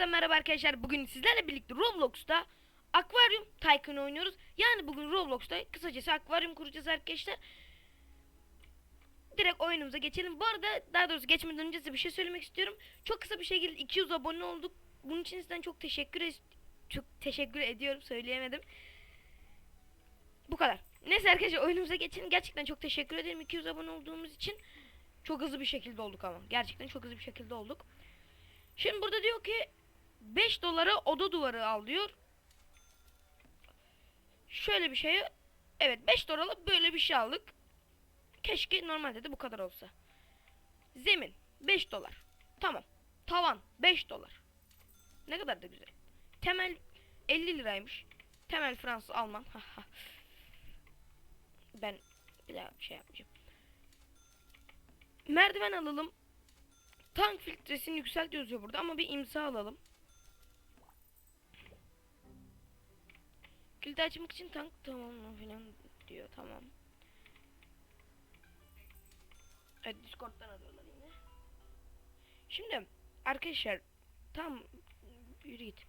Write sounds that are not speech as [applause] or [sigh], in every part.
Tekrardan merhaba arkadaşlar. Bugün sizlerle birlikte Roblox'ta akvaryum Tycoon oynuyoruz. Yani bugün Roblox'ta kısacası akvaryum kuracağız arkadaşlar. Direkt oyunumuza geçelim. Bu arada daha doğrusu geçmeden önce size bir şey söylemek istiyorum. Çok kısa bir şekilde 200 abone olduk. Bunun için sizden çok teşekkür çok teşekkür ediyorum. Söyleyemedim. Bu kadar. Neyse arkadaşlar oyunumuza geçelim. Gerçekten çok teşekkür ederim 200 abone olduğumuz için. Çok hızlı bir şekilde olduk ama. Gerçekten çok hızlı bir şekilde olduk. Şimdi burada diyor ki 5 dolara oda duvarı al diyor. Şöyle bir şey. Evet 5 dolara böyle bir şey aldık. Keşke normalde de bu kadar olsa. Zemin 5 dolar. Tamam. Tavan 5 dolar. Ne kadar da güzel. Temel 50 liraymış. Temel Fransız Alman. [laughs] Ben bir daha bir şey yapmayacağım. Merdiven alalım. Tank filtresini yükselt yazıyor burada ama bir imza alalım. Kilidi açmak için tank tamam mı falan diyor tamam. Evet Discord'dan arıyorlar yine. Şimdi arkadaşlar tam yürü git.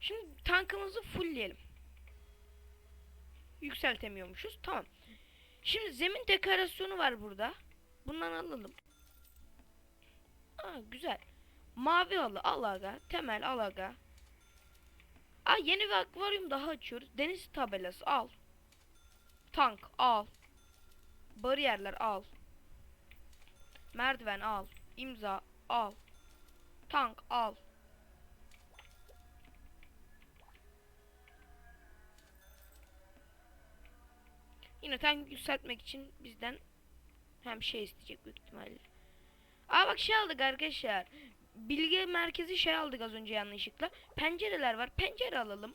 Şimdi tankımızı fullleyelim. Yükseltemiyormuşuz. Tamam. Şimdi zemin dekorasyonu var burada. Bundan alalım. Aa güzel. Mavi halı al aga. Temel al aga. Aa yeni bir akvaryum daha açıyoruz. Deniz tabelası al. Tank al. Bariyerler al. Merdiven al. imza al. Tank al. Yine tank yükseltmek için bizden hem şey isteyecek büyük ihtimalle. Aa bak şey aldık arkadaşlar. Bilgi merkezi şey aldık az önce yanlışlıkla. Pencereler var. Pencere alalım.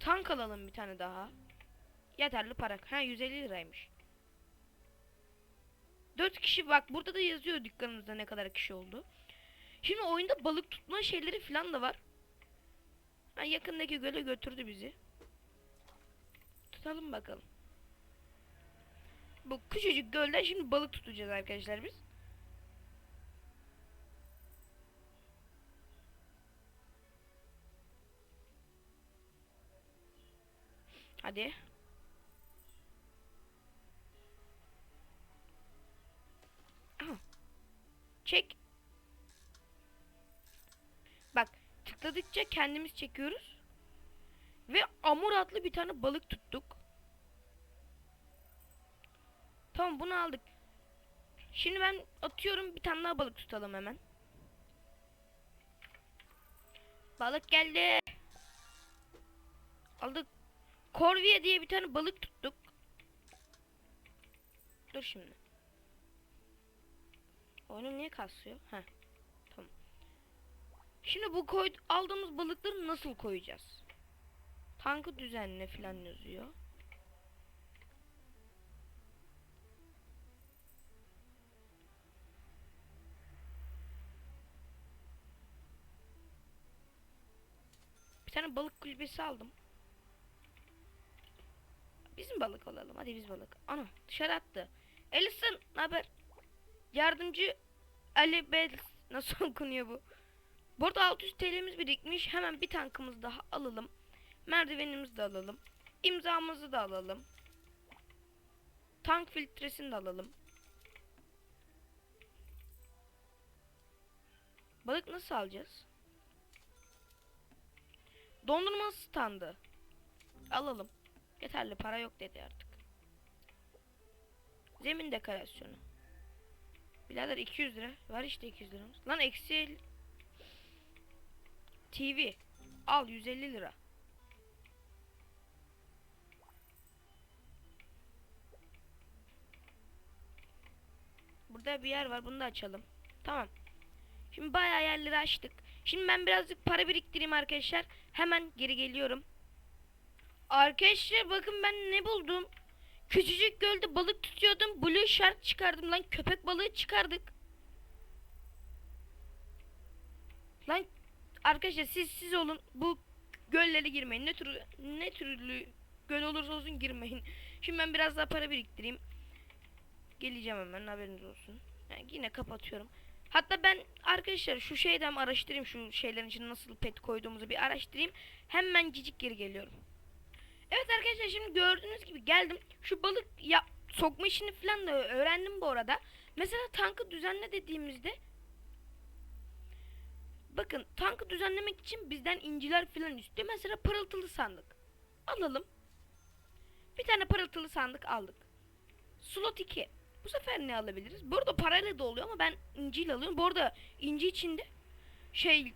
Tank alalım bir tane daha. Yeterli para. Ha 150 liraymış. 4 kişi bak burada da yazıyor dükkanımızda ne kadar kişi oldu. Şimdi oyunda balık tutma şeyleri falan da var. Ha, yakındaki göle götürdü bizi. Tutalım bakalım. Bu küçücük gölden şimdi balık tutacağız arkadaşlar biz. Hadi. Aha. Çek. Bak tıkladıkça kendimiz çekiyoruz. Ve amur adlı bir tane balık tuttuk. Tamam bunu aldık. Şimdi ben atıyorum bir tane daha balık tutalım hemen. Balık geldi. Aldık. Corvia diye bir tane balık tuttuk. Dur şimdi. Oyunu niye kasıyor? Heh. Tamam. Şimdi bu koy aldığımız balıkları nasıl koyacağız? Tankı düzenle falan yazıyor. Bir tane balık kulübesi aldım. Bizim balık olalım. Hadi biz balık. Ana dışarı attı. Ellison ne haber? Yardımcı Ali Bel nasıl [laughs] okunuyor bu? Burada 600 TL'miz birikmiş. Hemen bir tankımız daha alalım. Merdivenimizi de alalım. İmzamızı da alalım. Tank filtresini de alalım. Balık nasıl alacağız? Dondurma standı. Alalım. Yeterli para yok dedi artık. Zemin dekorasyonu. Birader 200 lira. Var işte 200 liramız. Lan eksi TV. Al 150 lira. Burada bir yer var. Bunu da açalım. Tamam. Şimdi bayağı yerleri açtık. Şimdi ben birazcık para biriktireyim arkadaşlar. Hemen geri geliyorum. Arkadaşlar bakın ben ne buldum. Küçücük gölde balık tutuyordum. Blue shark çıkardım lan. Köpek balığı çıkardık. Lan arkadaşlar siz siz olun. Bu göllere girmeyin. Ne tür ne türlü göl olursa olsun girmeyin. Şimdi ben biraz daha para biriktireyim. Geleceğim hemen haberiniz olsun. Yani yine kapatıyorum. Hatta ben arkadaşlar şu şeyden araştırayım şu şeylerin içine nasıl pet koyduğumuzu bir araştırayım. Hemen cicik geri geliyorum. Evet arkadaşlar şimdi gördüğünüz gibi geldim. Şu balık ya sokma işini falan da öğrendim bu arada. Mesela tankı düzenle dediğimizde Bakın tankı düzenlemek için bizden inciler falan istiyor. Mesela parıltılı sandık. Alalım. Bir tane parıltılı sandık aldık. Slot 2. Bu sefer ne alabiliriz? Bu arada parayla da oluyor ama ben inciyle alıyorum. Bu arada inci içinde şey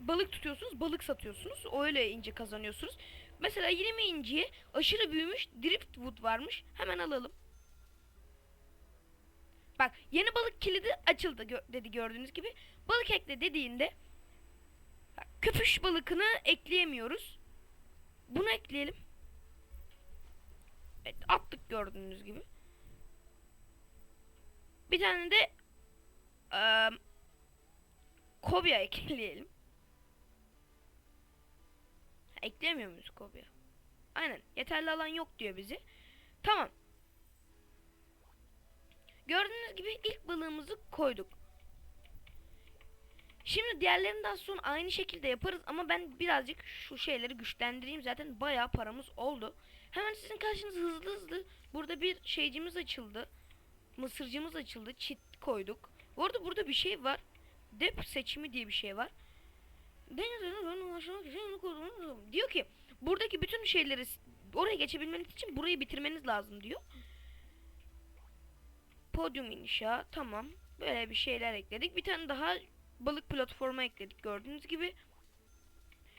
balık tutuyorsunuz, balık satıyorsunuz. Öyle inci kazanıyorsunuz. Mesela 20 inciye aşırı büyümüş driftwood varmış. Hemen alalım. Bak yeni balık kilidi açıldı gö- dedi gördüğünüz gibi. Balık ekle dediğinde bak, köpüş balıkını ekleyemiyoruz. Bunu ekleyelim. Evet attık gördüğünüz gibi. Bir tane de eee kobya ekleyelim. Ha, Ekleyemiyor muyuz kobya? Aynen. Yeterli alan yok diyor bizi. Tamam. Gördüğünüz gibi ilk balığımızı koyduk. Şimdi diğerlerini daha sonra aynı şekilde yaparız ama ben birazcık şu şeyleri güçlendireyim. Zaten bayağı paramız oldu. Hemen sizin karşınıza hızlı hızlı burada bir şeycimiz açıldı. Mısırcımız açıldı. Çit koyduk. Bu arada burada bir şey var. Dep seçimi diye bir şey var. Diyor ki buradaki bütün şeyleri oraya geçebilmeniz için burayı bitirmeniz lazım diyor. Podyum inşa tamam. Böyle bir şeyler ekledik. Bir tane daha balık platformu ekledik gördüğünüz gibi.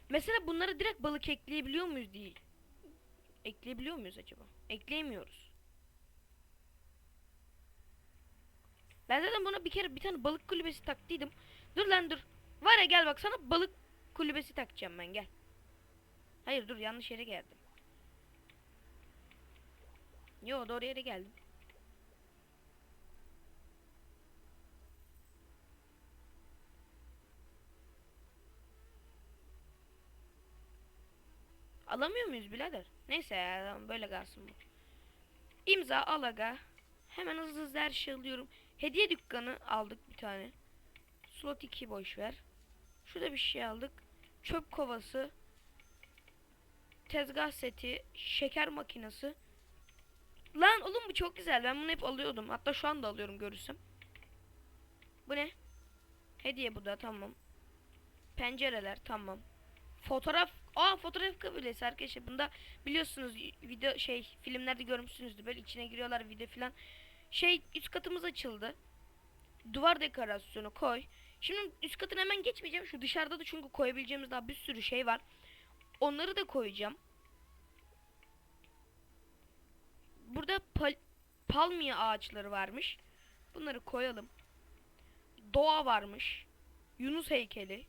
Mesela bunlara direkt balık ekleyebiliyor muyuz değil. Ekleyebiliyor muyuz acaba? Ekleyemiyoruz. Ben zaten buna bir kere bir tane balık kulübesi taktıydım. Dur lan dur. Var ya gel bak sana balık kulübesi takacağım ben gel. Hayır dur yanlış yere geldim. Yo doğru yere geldim. Alamıyor muyuz birader? Neyse ya böyle kalsın bu. İmza alaga. Hemen hızlı hızlı her şey alıyorum. Hediye dükkanı aldık bir tane. Slot 2 boş ver. Şurada bir şey aldık. Çöp kovası. Tezgah seti. Şeker makinesi. Lan oğlum bu çok güzel. Ben bunu hep alıyordum. Hatta şu anda alıyorum görürsem. Bu ne? Hediye bu da tamam. Pencereler tamam. Fotoğraf Aa fotoğraf kabilesi arkadaşlar. Bunda biliyorsunuz video şey filmlerde görmüşsünüzdür. Böyle içine giriyorlar video filan. Şey üst katımız açıldı. Duvar dekorasyonu koy. Şimdi üst katına hemen geçmeyeceğim. Şu dışarıda da çünkü koyabileceğimiz daha bir sürü şey var. Onları da koyacağım. Burada pal palmiye ağaçları varmış. Bunları koyalım. Doğa varmış. Yunus heykeli.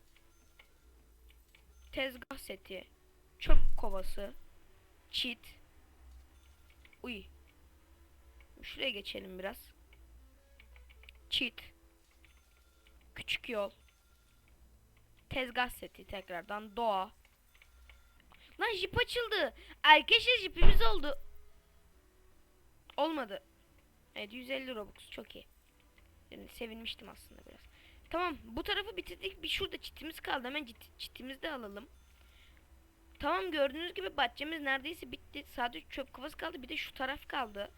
Tezgah seti. Çöp kovası. Çit. Uy. Şuraya geçelim biraz. Çit. Küçük yol. Tezgah seti tekrardan doğa. Lan jip açıldı. Arkadaşlar jipimiz oldu. Olmadı. Evet 150 Robux çok iyi. Yani sevinmiştim aslında biraz. Tamam bu tarafı bitirdik. Bir şurada çitimiz kaldı. Hemen çit, çitimizi de alalım. Tamam gördüğünüz gibi bahçemiz neredeyse bitti. Sadece çöp kovası kaldı. Bir de şu taraf kaldı.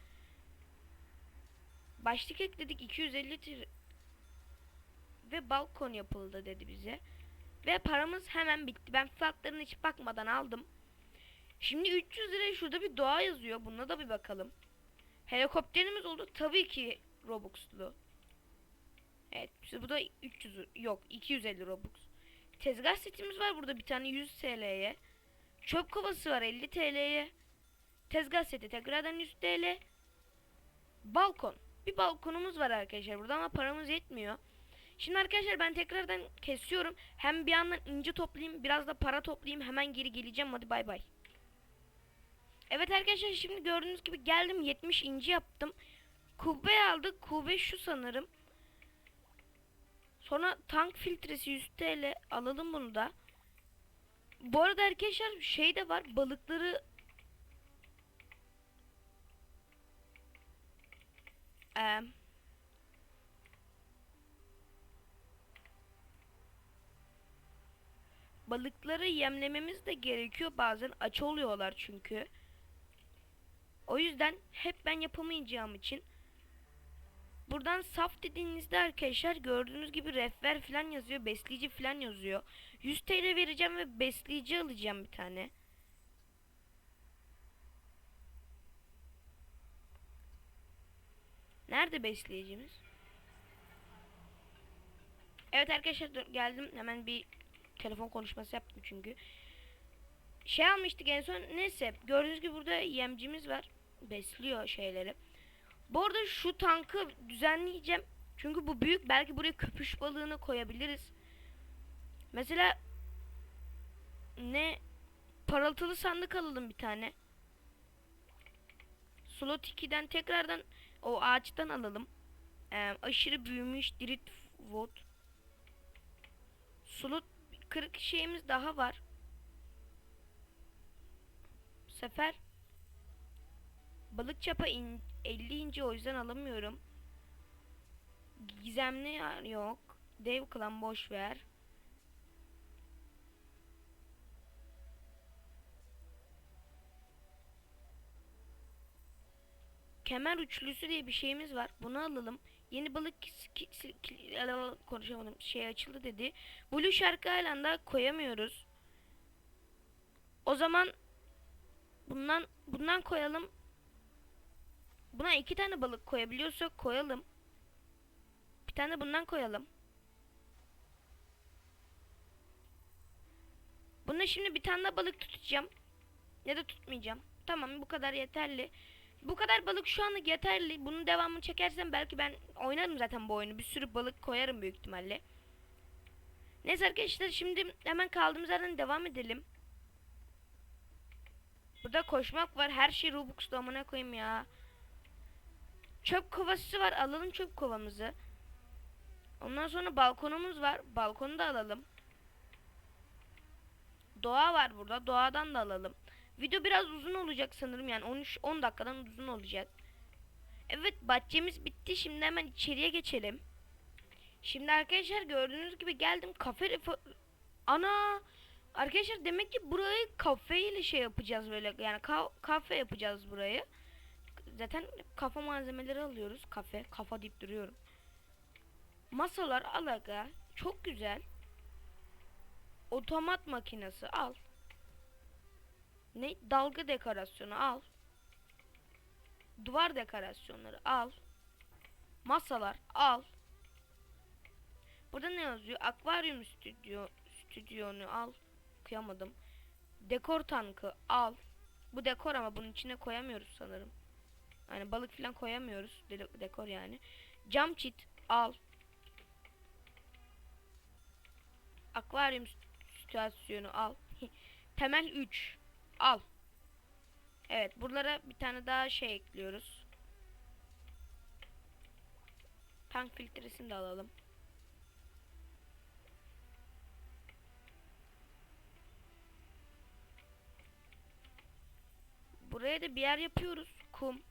Başlık ekledik 250 tir ve balkon yapıldı dedi bize. Ve paramız hemen bitti. Ben fiyatlarına hiç bakmadan aldım. Şimdi 300 liraya şurada bir doğa yazıyor. Buna da bir bakalım. Helikopterimiz oldu. Tabii ki Robux'lu. Evet. işte bu da 300 yok 250 Robux. Tezgah setimiz var burada bir tane 100 TL'ye. Çöp kovası var 50 TL'ye. Tezgah seti tekrardan 100 TL. Balkon. Bir balkonumuz var arkadaşlar burada ama paramız yetmiyor. Şimdi arkadaşlar ben tekrardan kesiyorum. Hem bir yandan ince toplayayım biraz da para toplayayım hemen geri geleceğim hadi bay bay. Evet arkadaşlar şimdi gördüğünüz gibi geldim 70 inci yaptım. Kubbe aldık. Kubbe şu sanırım. Sonra tank filtresi 100 TL alalım bunu da. Bu arada arkadaşlar şey de var balıkları Eee balıkları yemlememiz de gerekiyor bazen aç oluyorlar çünkü. O yüzden hep ben yapamayacağım için buradan saf dediğinizde arkadaşlar gördüğünüz gibi rehber falan yazıyor, besleyici falan yazıyor. 100 TL vereceğim ve besleyici alacağım bir tane. Nerede besleyicimiz? Evet arkadaşlar geldim. Hemen bir telefon konuşması yaptım çünkü. Şey almıştık en son. Neyse gördüğünüz gibi burada yemcimiz var. Besliyor şeyleri. Bu arada şu tankı düzenleyeceğim. Çünkü bu büyük. Belki buraya köpüş balığını koyabiliriz. Mesela ne parıltılı sandık alalım bir tane. Slot 2'den tekrardan o ağaçtan alalım. Ee, aşırı büyümüş Dirit Wood. Slot 40 şeyimiz daha var. Bu sefer balık çapa in, 50 inci o yüzden alamıyorum. Gizemli yok. Dev klan boş ver. Kemer üçlüsü diye bir şeyimiz var. Bunu alalım. Yeni balık konuşamadım. Şey açıldı dedi. Blue Shark Island'a koyamıyoruz. O zaman bundan bundan koyalım. Buna iki tane balık koyabiliyorsak koyalım. Bir tane bundan koyalım. Buna şimdi bir tane daha balık tutacağım. Ya da tutmayacağım. Tamam bu kadar yeterli. Bu kadar balık şu anlık yeterli. Bunun devamını çekersem belki ben oynarım zaten bu oyunu. Bir sürü balık koyarım büyük ihtimalle. Neyse arkadaşlar şimdi hemen kaldığımız yerden devam edelim. Burada koşmak var. Her şey Robux'ta amına koyayım ya. Çöp kovası var. Alalım çöp kovamızı. Ondan sonra balkonumuz var. Balkonu da alalım. Doğa var burada. Doğadan da alalım. Video biraz uzun olacak sanırım yani 13 10 dakikadan uzun olacak. Evet bahçemiz bitti. Şimdi hemen içeriye geçelim. Şimdi arkadaşlar gördüğünüz gibi geldim kafe Ana Arkadaşlar demek ki burayı kafe ile şey yapacağız böyle yani ka- kafe yapacağız burayı. Zaten kafa malzemeleri alıyoruz. Kafe, kafa deyip duruyorum. Masalar alaga çok güzel. Otomat makinesi al. Ne? Dalga dekorasyonu al. Duvar dekorasyonları al. Masalar al. Burada ne yazıyor? Akvaryum stüdyo stüdyonu al. Kıyamadım. Dekor tankı al. Bu dekor ama bunun içine koyamıyoruz sanırım. Yani balık falan koyamıyoruz. De- dekor yani. Cam çit al. Akvaryum stüdyasyonu al. [laughs] Temel 3 al. Evet buralara bir tane daha şey ekliyoruz. Tank filtresini de alalım. Buraya da bir yer yapıyoruz. Kum.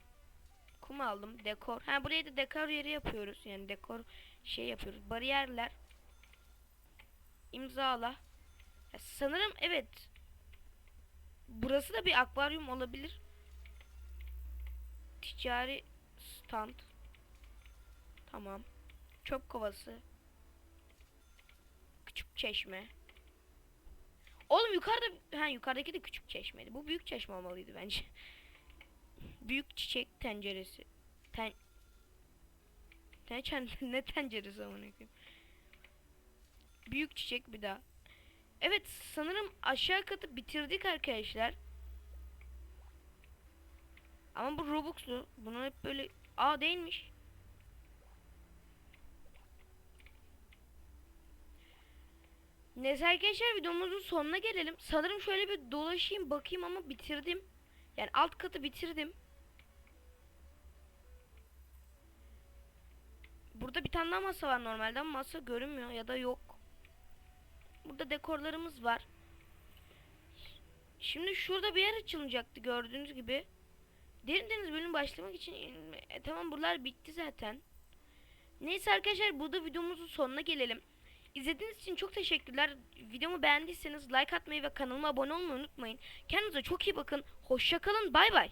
Kum aldım. Dekor. Ha buraya da dekor yeri yapıyoruz. Yani dekor şey yapıyoruz. Bariyerler. İmzala. Ya sanırım evet. Burası da bir akvaryum olabilir. Ticari stand. Tamam. Çöp kovası. Küçük çeşme. Oğlum yukarıda ha yukarıdaki de küçük çeşmeydi. Bu büyük çeşme olmalıydı bence. [laughs] büyük çiçek tenceresi. Ten ne, çen- [laughs] ne tenceresi amına koyayım. Büyük çiçek bir daha. Evet sanırım aşağı katı bitirdik arkadaşlar. Ama bu Robux'lu. Bunu hep böyle... Aa değilmiş. Neyse arkadaşlar videomuzun sonuna gelelim. Sanırım şöyle bir dolaşayım bakayım ama bitirdim. Yani alt katı bitirdim. Burada bir tane daha masa var normalde ama masa görünmüyor ya da yok. Burada dekorlarımız var. Şimdi şurada bir yer açılacaktı gördüğünüz gibi. Derin deniz bölüm başlamak için e, tamam buralar bitti zaten. Neyse arkadaşlar burada videomuzun sonuna gelelim. İzlediğiniz için çok teşekkürler. Videomu beğendiyseniz like atmayı ve kanalıma abone olmayı unutmayın. Kendinize çok iyi bakın. Hoşçakalın. Bay bay.